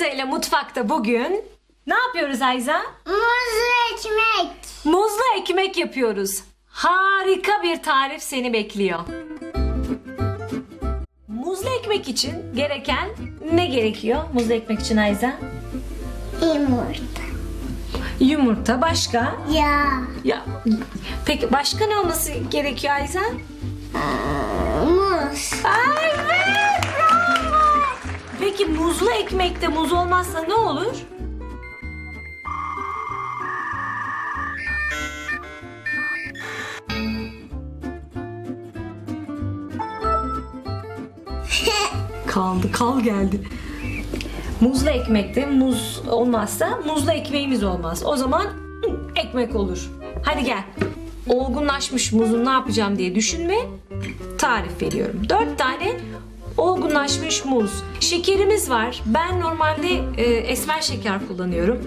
Ayza ile mutfakta bugün ne yapıyoruz Ayza? Muzlu ekmek. Muzlu ekmek yapıyoruz. Harika bir tarif seni bekliyor. Muzlu ekmek için gereken ne gerekiyor? Muzlu ekmek için Ayza? Yumurta. Yumurta başka? Ya. Ya peki başka ne olması gerekiyor Ayza? Muz. Ay. Peki muzlu ekmekte muz olmazsa ne olur? Kaldı, kal geldi. Muzlu ekmekte muz olmazsa muzlu ekmeğimiz olmaz. O zaman ekmek olur. Hadi gel. Olgunlaşmış muzu ne yapacağım diye düşünme. Tarif veriyorum. 4 tane olgunlaşmış muz. Şekerimiz var. Ben normalde e, esmer şeker kullanıyorum.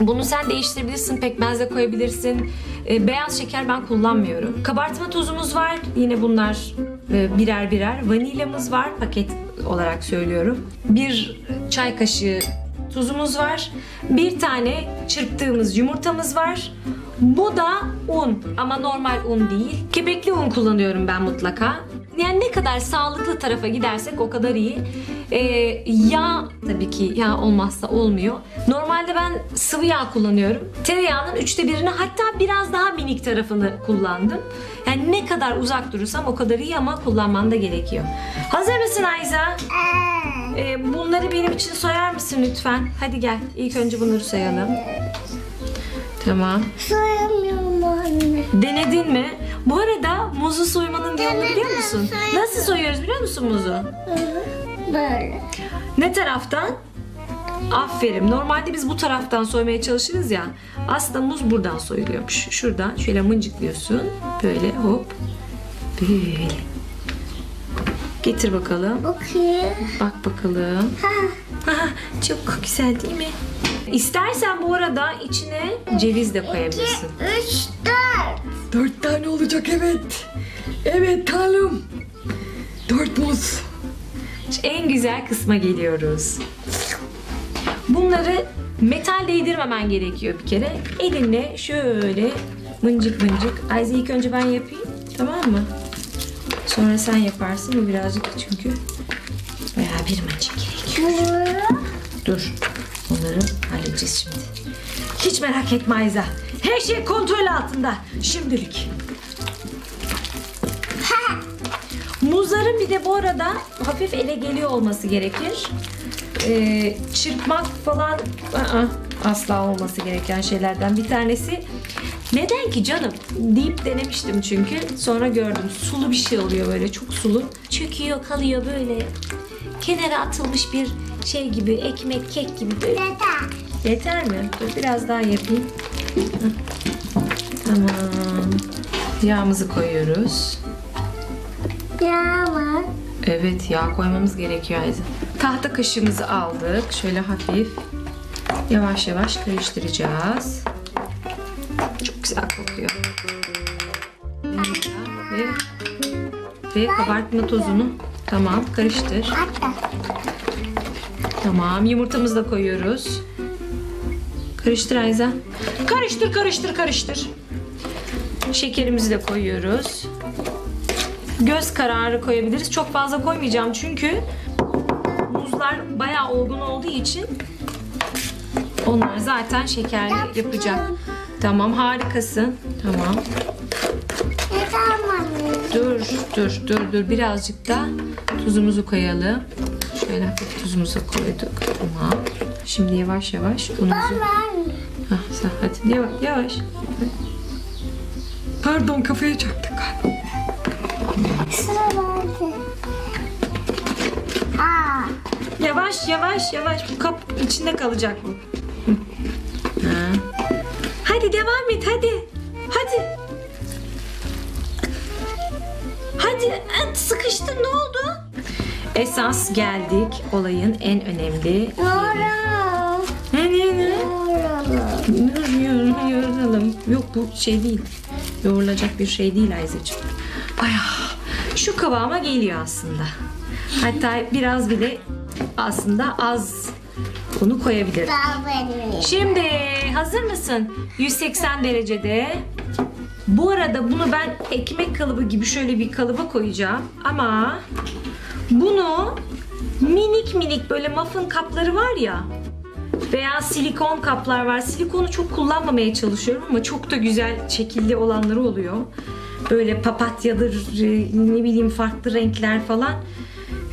Bunu sen değiştirebilirsin, pekmez de koyabilirsin. E, beyaz şeker ben kullanmıyorum. Kabartma tozumuz var. Yine bunlar e, birer birer. Vanilyamız var paket olarak söylüyorum. Bir çay kaşığı tuzumuz var. Bir tane çırptığımız yumurtamız var. Bu da un ama normal un değil. Kepekli un kullanıyorum ben mutlaka. Yani ne kadar sağlıklı tarafa gidersek o kadar iyi. Ee, yağ tabii ki yağ olmazsa olmuyor. Normalde ben sıvı yağ kullanıyorum. Tereyağının üçte birini hatta biraz daha minik tarafını kullandım. Yani ne kadar uzak durursam o kadar iyi ama kullanman da gerekiyor. Hazır mısın Ayza? Ee, bunları benim için soyar mısın lütfen? Hadi gel. İlk önce bunları soyalım. Tamam. soyamıyorum anne. Denedin mi? Bu arada muzu soymanın yolunu biliyor musun? Nasıl soyuyoruz biliyor musun muzu? Böyle. Ne taraftan? Aferin. Normalde biz bu taraftan soymaya çalışırız ya. Aslında muz buradan soyuluyormuş. Şuradan şöyle mıncıklıyorsun. Böyle hop. Böyle. Getir bakalım. Bakayım. Bak bakalım. Ha. Çok güzel değil mi? İstersen bu arada içine ceviz de koyabilirsin. Üç, dört. Dört tane olacak evet. Evet talım. Dört muz. En güzel kısma geliyoruz. Bunları metal değdirmemen gerekiyor bir kere. Elinle şöyle mıncık mıncık. Ayza ilk önce ben yapayım. Tamam mı? Sonra sen yaparsın. Bu birazcık çünkü bayağı bir mıncık gerekiyor. Dur. Onları halledeceğiz şimdi. Hiç merak etme Ayza. Her şey kontrol altında. Şimdilik. Muzların bir de bu arada hafif ele geliyor olması gerekir. Ee, çırpmak falan ı-ı, asla olması gereken şeylerden bir tanesi. Neden ki canım deyip denemiştim çünkü sonra gördüm sulu bir şey oluyor böyle çok sulu çöküyor kalıyor böyle kenara atılmış bir şey gibi ekmek kek gibi böyle Dede. Yeter mi? Dur biraz daha yapayım. Tamam. Yağımızı koyuyoruz. Yağmur. Evet yağ koymamız gerekiyor Ayza. Tahta kaşığımızı aldık. Şöyle hafif yavaş yavaş karıştıracağız. Çok güzel kokuyor. Ve, ve kabartma tozunu tamam karıştır. Tamam yumurtamızı da koyuyoruz. Karıştır Ayza. Karıştır karıştır karıştır. Şekerimizi de koyuyoruz. Göz kararı koyabiliriz. Çok fazla koymayacağım çünkü muzlar bayağı olgun olduğu için onlar zaten şekerli yapacak. Tamam harikasın. Tamam. Dur dur dur dur birazcık da tuzumuzu koyalım. Şöyle hafif tuzumuzu koyduk. Tamam. Şimdi yavaş yavaş unumuzu. Hah, sen hadi yavaş yavaş. Pardon kafaya çarptık galiba. Sıra bende. Aa. Yavaş yavaş yavaş bu kap içinde kalacak bu. Hı. Ha. Hadi devam et hadi. Hadi. Hadi sıkıştın ne oldu? Esas geldik olayın en önemli. Yorum. Yoğuralım. Yok bu şey değil. Yoğurulacak bir şey değil Ayzacığım. Bayağı şu kıvama geliyor aslında. Hatta biraz bile aslında az Bunu koyabilirim. Şimdi hazır mısın? 180 derecede. Bu arada bunu ben ekmek kalıbı gibi şöyle bir kalıba koyacağım. Ama bunu minik minik böyle muffin kapları var ya veya silikon kaplar var. Silikonu çok kullanmamaya çalışıyorum ama çok da güzel şekilli olanları oluyor. Böyle papatyadır, e, ne bileyim farklı renkler falan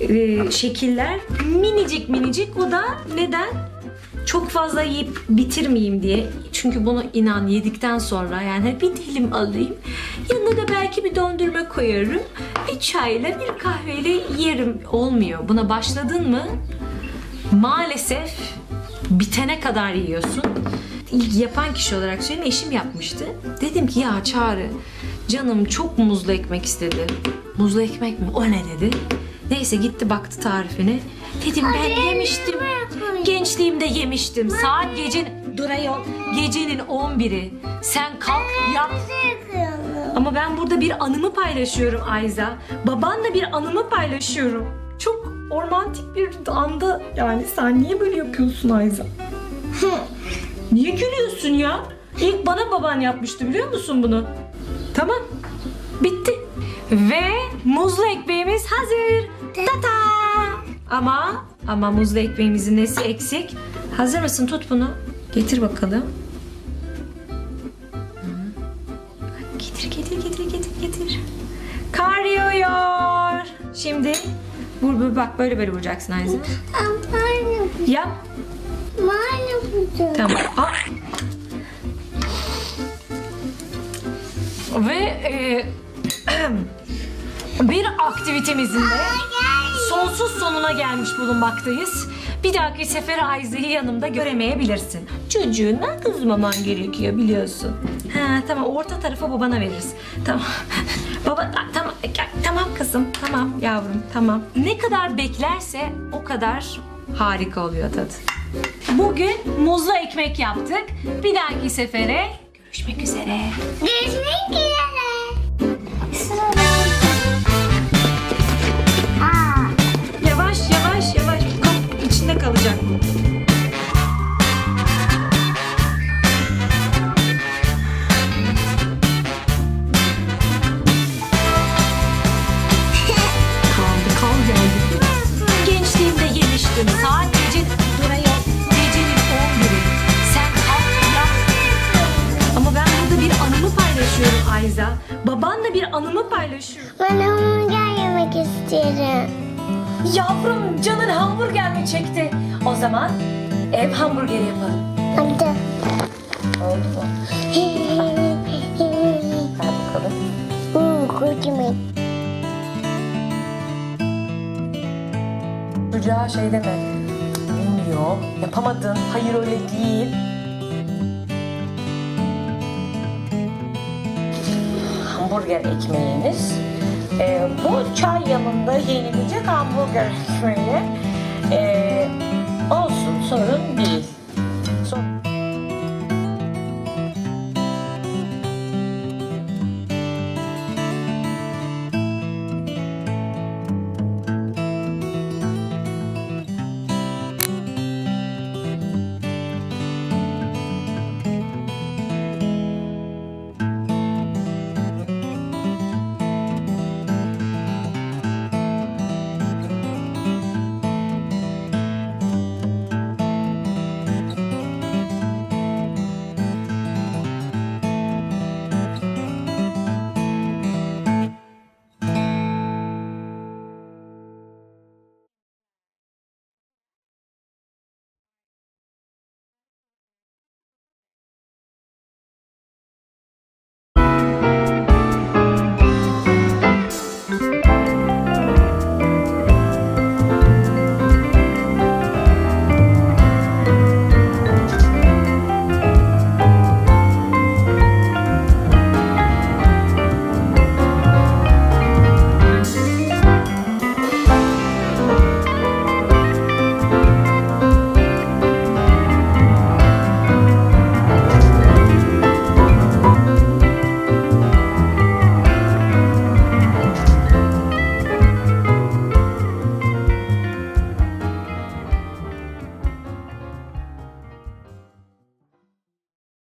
e, şekiller. Minicik minicik o da neden? Çok fazla yiyip bitirmeyeyim diye. Çünkü bunu inan yedikten sonra yani bir dilim alayım. Yanına da belki bir dondurma koyarım. Bir çayla bir kahveyle yerim. Olmuyor. Buna başladın mı maalesef bitene kadar yiyorsun. İlk yapan kişi olarak söyleyeyim eşim yapmıştı. Dedim ki ya Çağrı canım çok muzlu ekmek istedi. Muzlu ekmek mi? O ne dedi. Neyse gitti baktı tarifine. Dedim ben yemiştim. Gençliğimde yemiştim. Saat gecenin dur ayol. Gecenin 11'i. Sen kalk yap. Ama ben burada bir anımı paylaşıyorum Ayza. Babanla bir anımı paylaşıyorum. Çok romantik bir anda yani sen niye böyle yapıyorsun Ayza? niye gülüyorsun ya? İlk bana baban yapmıştı biliyor musun bunu? Tamam. Bitti. Ve muzlu ekmeğimiz hazır. Tata. Ama ama muzlu ekmeğimizin nesi eksik? Hazır mısın? Tut bunu. Getir bakalım. Getir getir getir getir getir. Kar yağıyor. Şimdi vur vur bak böyle böyle vuracaksın Ayza. Yap. Tamam. Aa. Ve e, bir aktivitemizin de sonsuz sonuna gelmiş bulunmaktayız. Bir dahaki sefer Ayza'yı yanımda göremeyebilirsin. Çocuğuna kızmaman gerekiyor biliyorsun. Ha tamam orta tarafa babana veririz. Tamam. Baba tamam tamam kızım tamam yavrum tamam. Ne kadar beklerse o kadar harika oluyor tadı. Bugün muzlu ekmek yaptık. Bir dahaki sefere görüşmek üzere. Görüşmek üzere. Babanla bir anımı paylaşıyorum. Ben hamburger yemek istiyorum. Yavrum canın hamburger mi çekti? O zaman ev hamburgeri yapalım. Hadi. Oldu mu? Ver bakalım. Hmm, kocaman. Çocuğa şey deme. Bilmiyor. Yapamadın. Hayır öyle değil. hamburger ekmeğiniz. E, ee, bu çay yanında yenilecek hamburger ekmeği. E, olsun sonra